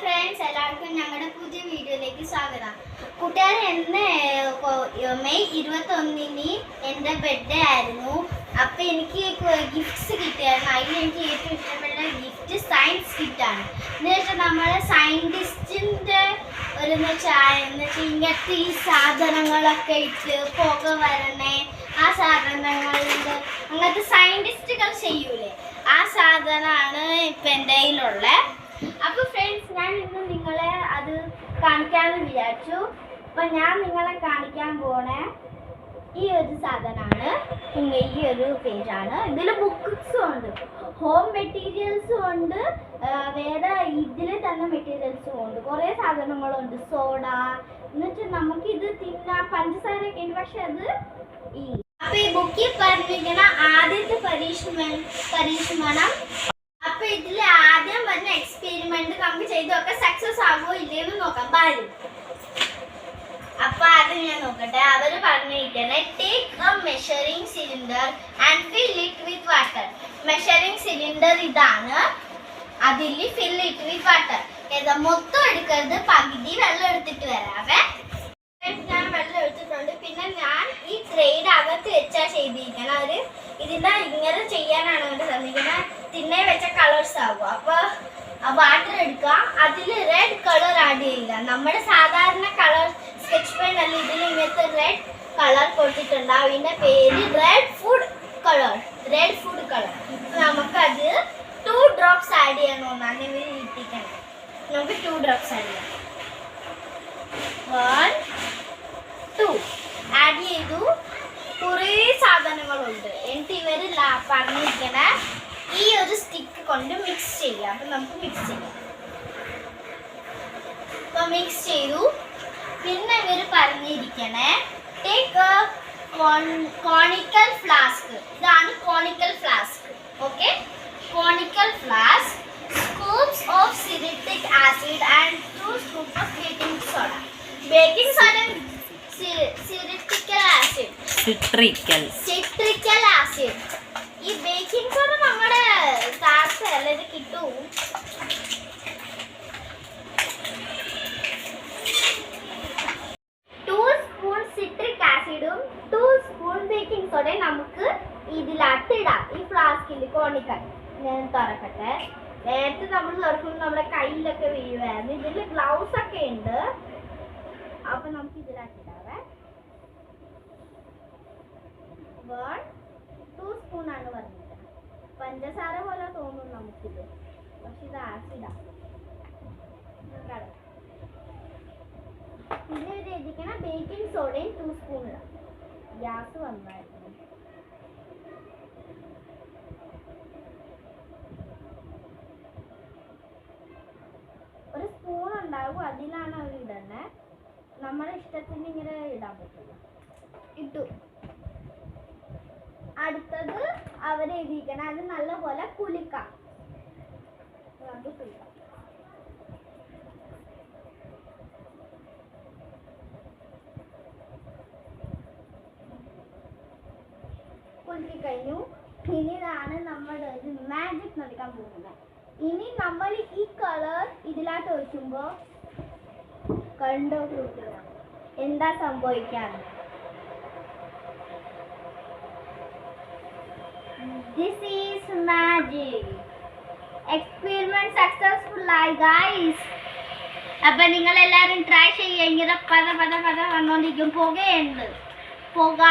Friends എല്ലാവർക്കും ഞങ്ങളുടെ പുതിയ വീഡിയോയിലേക്ക് സ്വാഗതം. കൂട്ടുകാർ എന്ന് മെയ് ഇരുപത്തി ഒന്നിന് എന്റെ ബർത്ത്ഡേ ആയിരുന്നു. അപ്പോൾ എനിക്ക് ഗിഫ്റ്റ്സ് കിട്ടിയായിരുന്നു. അതിൽ എനിക്ക് ഏറ്റവും ഇഷ്ടപ്പെട്ട ഗിഫ്റ്റ് സയൻസ് കിറ്റാണ് എന്ന് വെച്ചാൽ നമ്മളെ സയന്റിസ്റ്റിന്റെ ഒരു എന്ന് എന്ന് വെച്ചാൽ ഇങ്ങനത്തെ ഈ സാധനങ്ങളൊക്കെ ഇട്ട് പുക വരണേ ആ സാധനങ്ങളുണ്ട് അങ്ങനത്തെ സയന്റിസ്റ്റുകൾ ചെയ്യൂലേ. ആ സാധനമാണ് ഇപ്പം എന്റെ കയ്യിലുള്ളത്. അപ്പൊ ഫ്രണ്ട്സ് ഞാൻ ഇന്ന് നിങ്ങളെ അത് കാണിക്കാന്ന് വിചാരിച്ചു. അപ്പൊ ഞാൻ നിങ്ങളെ കാണിക്കാൻ പോണേ ഈ ഒരു സാധനമാണ് പിന്നെ ഈ ഒരു പേജാണ് ഇതിൽ ബുക്ക്സും ഉണ്ട്. ഹോം മെറ്റീരിയൽസും ഉണ്ട്. വേറെ ഇതിൽ തന്നെ മെറ്റീരിയൽസും ഉണ്ട്. കുറേ സാധനങ്ങളുണ്ട്. സോഡ എന്നിട്ട് നമുക്ക് ഇത് തിന്നാൻ പഞ്ചസാരയൊക്കെ ഉണ്ട്. പക്ഷെ അത് ഈ അപ്പൊ ഈ ബുക്കിൽ പറഞ്ഞിരിക്കുന്ന ആദ്യത്തെ പരീക്ഷണം പരീക്ഷണം അപ്പൊ ഇതിൽ ആദ്യം പറഞ്ഞ എക്സ്പെരിമെന്റ് നമുക്ക് ചെയ്തൊക്കെ സക്സസ് ആകുമോ ഇല്ലയെന്ന് നോക്കാം പാരും അപ്പൊ അത് ഞാൻ നോക്കട്ടെ. അവർ പറഞ്ഞിരിക്കണേ take a measuring cylinder and fill it with water measuring cylinder ഇതാണ്. അതിൽ ഫിൽ ഇറ്റ് വിത്ത് വാട്ടർ മൊത്തം എടുക്കരുത് പകുതി വെള്ളം എടുത്തിട്ട് വരാവേ. ഞാൻ വെള്ളം എടുത്തിട്ടുണ്ട്. പിന്നെ ഞാൻ ഈ ട്രേഡ് അകത്ത് വെച്ചാ ചെയ്തിരിക്കണം അവർ. ഇതിന്റെ ഇങ്ങനെ ചെയ്യാനാണ് അവർ തന്നിരിക്കുന്നത് തിന്നെ വെച്ച കളേഴ്സ് ആകും അപ്പൊ വാട്ടർ എടുക്കുക. അതിൽ റെഡ് കളർ ആഡ് ചെയ്യുക. നമ്മുടെ സാധാരണ പെൻ അല്ല ഇതിൽ ഇങ്ങനത്തെ റെഡ് കളർ കൊടുത്തിട്ടുണ്ടാവും ഇതിന്റെ പേര് red food colour red food colour നമുക്കത് ടു ഡ്രോപ്സ് ആഡ് ചെയ്യണമെന്നാണ് ഇവർ ഇട്ടിക്കണം നമുക്ക് ടു ഡ്രോപ്സ് ആഡ് ചെയ്യാം. വൺ ടു ആഡ് ചെയ്തു. കുറേ സാധനങ്ങളുണ്ട്. എന്നിട്ട് ഇവർ പറഞ്ഞിരിക്കണ ഈ ഒരു സ്റ്റിക്ക് കൊണ്ട് മിക്സ് ചെയ്യാം. അപ്പം നമുക്ക് മിക്സ് ചെയ്യാം. അപ്പം മിക്സ് ചെയ്തു. പിന്നെ ഇവർ പറഞ്ഞിരിക്കണേ ടേക്ക് കോണിക്കൽ ഫ്ലാസ്ക് ഇതാണ് conical flask okay conical flask scoops of citric acid and two scoop of baking soda baking soda സിറിറ്റിക്കൽ acid citric citric acid ഈ ബേക്കിംഗ് സോഡ നമ്മുടെ താത്ത ഇത് കിട്ടും ടു സ്പൂൺ സിട്രിക് ആസിഡും ടു സോഡയും നമുക്ക് ഇതിലകത്ത് ഇടാം ഈ ഫ്ലാസ്കിൽ കോണിക്കൽ ഞാൻ തുറക്കട്ടെ. നേരത്തെ നമ്മൾ തുറക്കുമ്പോൾ നമ്മുടെ കയ്യിലൊക്കെ വീഴുമായിരുന്നു ഇതിൽ ഗ്ലൗസ് ഒക്കെ ഉണ്ട്. അപ്പൊ നമുക്ക് ഇതിലാക്കി ഇടാവേ വൺ ടു സ്പൂൺ ആണ് പറഞ്ഞത് പഞ്ചസാര പോലെ തോന്നും നമുക്കിത്. പക്ഷെ ഇത് ആസിഡാ. പിന്നെ ഇത് എഴുതിക്കണം ബേക്കിംഗ് സോഡയും ടു സ്പൂൺ ഇടാം ഗ്യാസ് വന്നായിരുന്നു. ഒരു സ്പൂൺ ഉണ്ടാവും അതിലാണ് അവർ ഇടണേ നമ്മുടെ ഇഷ്ടത്തിന് ഇങ്ങനെ ഇടാൻ പറ്റില്ല ഇട്ടു. അടുത്തത് അവർ എഴുതിയിരിക്കണം അത് നല്ലപോലെ കുലുക്കാം. അത് കുലിക്കാം. കുലുക്കി കഴിഞ്ഞു ഇനി ഇതാണ് നമ്മുടെ ഒരു മാജിക് നടക്കാൻ പോകുന്നത്. ഇനി നമ്മൾ ഈ കളർ ഇതിലാട്ട് ഒഴിക്കുമ്പോ കണ്ടോ എന്താ സംഭവിക്കാൻ? This is magic Experiment successful ആയി ഗൈസ് അപ്പൊ നിങ്ങൾ എല്ലാരും ട്രൈ ചെയ്യുക. ഇങ്ങനെ പത പത പത വന്നോണ്ടിരിക്കും. പുകയുണ്ട്. പുക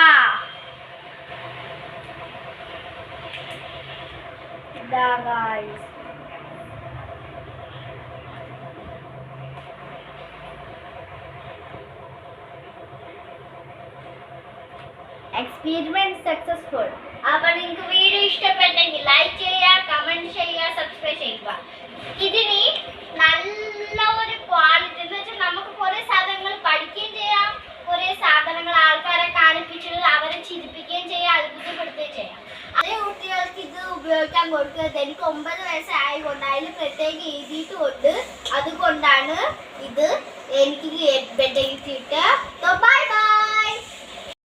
ഇതാ guys. എക്സ്പീരിമെന്റ് സക്സസ്ഫുൾ അപ്പോൾ നിങ്ങൾക്ക് വീഡിയോ ഇഷ്ടപ്പെട്ടെങ്കിൽ ലൈക്ക് ചെയ്യുക കമന്റ് ചെയ്യുക സബ്സ്ക്രൈബ് ചെയ്യുക ഇതിന് നല്ല ഒരു ക്വാളിറ്റി എന്ന് വെച്ചാൽ നമുക്ക് കുറേ സാധനങ്ങൾ പഠിക്കുകയും ചെയ്യാം കുറേ സാധനങ്ങൾ ആൾക്കാരെ കാണിപ്പിച്ച് അവരെ ചിരിപ്പിക്കുകയും ചെയ്യാം അത്ഭുതപ്പെടുത്തുകയും ചെയ്യാം അതേ കുട്ടികൾക്ക് ഇത് കൊടുക്കുന്നത് എനിക്ക് ഒമ്പത് വയസ്സായതുകൊണ്ട് അതിൽ പ്രത്യേകം എഴുതിയിട്ടുമുണ്ട്. അതുകൊണ്ടാണ് ഇത് എനിക്ക് ബെഡ് കിട്ടിയിട്ട് ബൈ